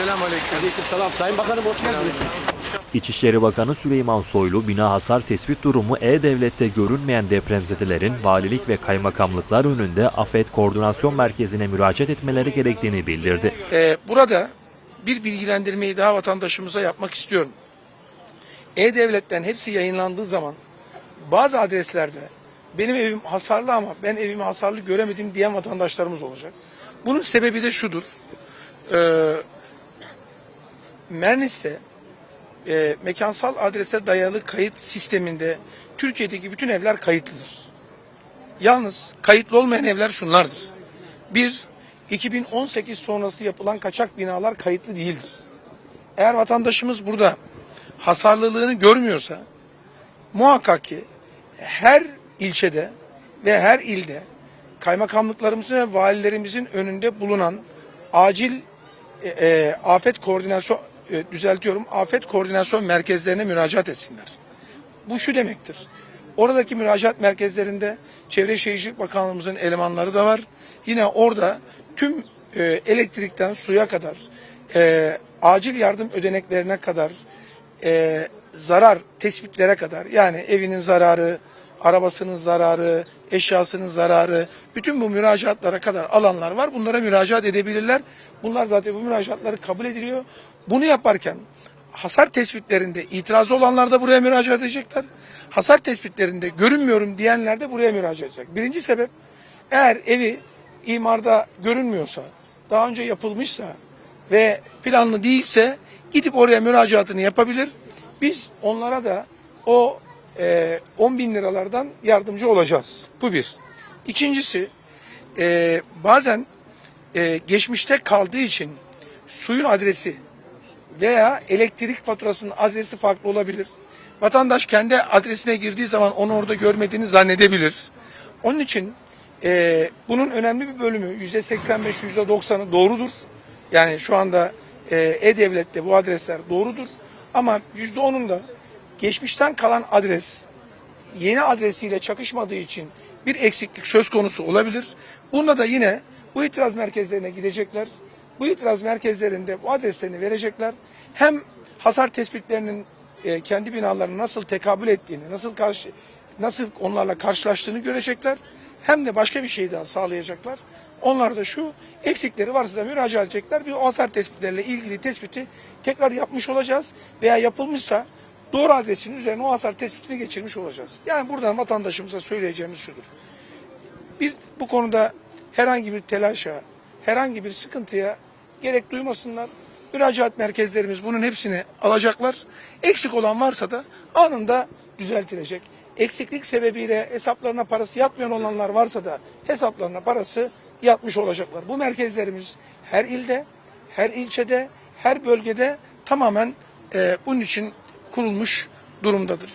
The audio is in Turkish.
Selamünaleyküm. Aleykümselam. Sayın Bakanım hoş geldiniz. İçişleri Bakanı Süleyman Soylu, bina hasar tespit durumu E-Devlet'te görünmeyen depremzedelerin valilik ve kaymakamlıklar önünde Afet Koordinasyon Merkezi'ne müracaat etmeleri gerektiğini bildirdi. Ee, burada bir bilgilendirmeyi daha vatandaşımıza yapmak istiyorum. E-Devlet'ten hepsi yayınlandığı zaman bazı adreslerde benim evim hasarlı ama ben evimi hasarlı göremedim diyen vatandaşlarımız olacak. Bunun sebebi de şudur. Ee, Mernis'te e, mekansal adrese dayalı kayıt sisteminde Türkiye'deki bütün evler kayıtlıdır. Yalnız kayıtlı olmayan evler şunlardır. Bir, 2018 sonrası yapılan kaçak binalar kayıtlı değildir. Eğer vatandaşımız burada hasarlılığını görmüyorsa muhakkak ki her ilçede ve her ilde kaymakamlıklarımızın ve valilerimizin önünde bulunan acil e, e, afet koordinasyon e, düzeltiyorum afet koordinasyon merkezlerine müracaat etsinler. Bu şu demektir. Oradaki müracaat merkezlerinde Çevre Şehircilik Bakanlığımızın elemanları da var. Yine orada tüm e, elektrikten suya kadar, e, acil yardım ödeneklerine kadar, e, zarar tespitlere kadar yani evinin zararı, arabasının zararı, eşyasının zararı, bütün bu müracaatlara kadar alanlar var. Bunlara müracaat edebilirler. Bunlar zaten bu müracaatları kabul ediliyor. Bunu yaparken hasar tespitlerinde itirazı olanlar da buraya müracaat edecekler. Hasar tespitlerinde görünmüyorum diyenler de buraya müracaat edecek. Birinci sebep eğer evi imarda görünmüyorsa, daha önce yapılmışsa ve planlı değilse gidip oraya müracaatını yapabilir. Biz onlara da o e, 10 bin liralardan yardımcı olacağız. Bu bir. İkincisi e, bazen e, geçmişte kaldığı için suyun adresi veya elektrik faturasının adresi farklı olabilir. Vatandaş kendi adresine girdiği zaman onu orada görmediğini zannedebilir. Onun için e, bunun önemli bir bölümü yüzde 85 yüzde 90'ı doğrudur. Yani şu anda e, E-Devlet'te bu adresler doğrudur. Ama yüzde 10'unda da geçmişten kalan adres yeni adresiyle çakışmadığı için bir eksiklik söz konusu olabilir. Bunda da yine bu itiraz merkezlerine gidecekler. Bu itiraz merkezlerinde bu adreslerini verecekler. Hem hasar tespitlerinin e, kendi binalarına nasıl tekabül ettiğini, nasıl karşı nasıl onlarla karşılaştığını görecekler. Hem de başka bir şey daha sağlayacaklar. Onlar da şu eksikleri varsa da müracaat edecekler. Bir o hasar tespitleriyle ilgili tespiti tekrar yapmış olacağız. Veya yapılmışsa doğru adresin üzerine o hasar tespitini geçirmiş olacağız. Yani buradan vatandaşımıza söyleyeceğimiz şudur. Bir bu konuda herhangi bir telaşa, herhangi bir sıkıntıya gerek duymasınlar. Müracaat merkezlerimiz bunun hepsini alacaklar. Eksik olan varsa da anında düzeltilecek. Eksiklik sebebiyle hesaplarına parası yatmayan olanlar varsa da hesaplarına parası yatmış olacaklar. Bu merkezlerimiz her ilde, her ilçede, her bölgede tamamen e, bunun için kurulmuş durumdadır.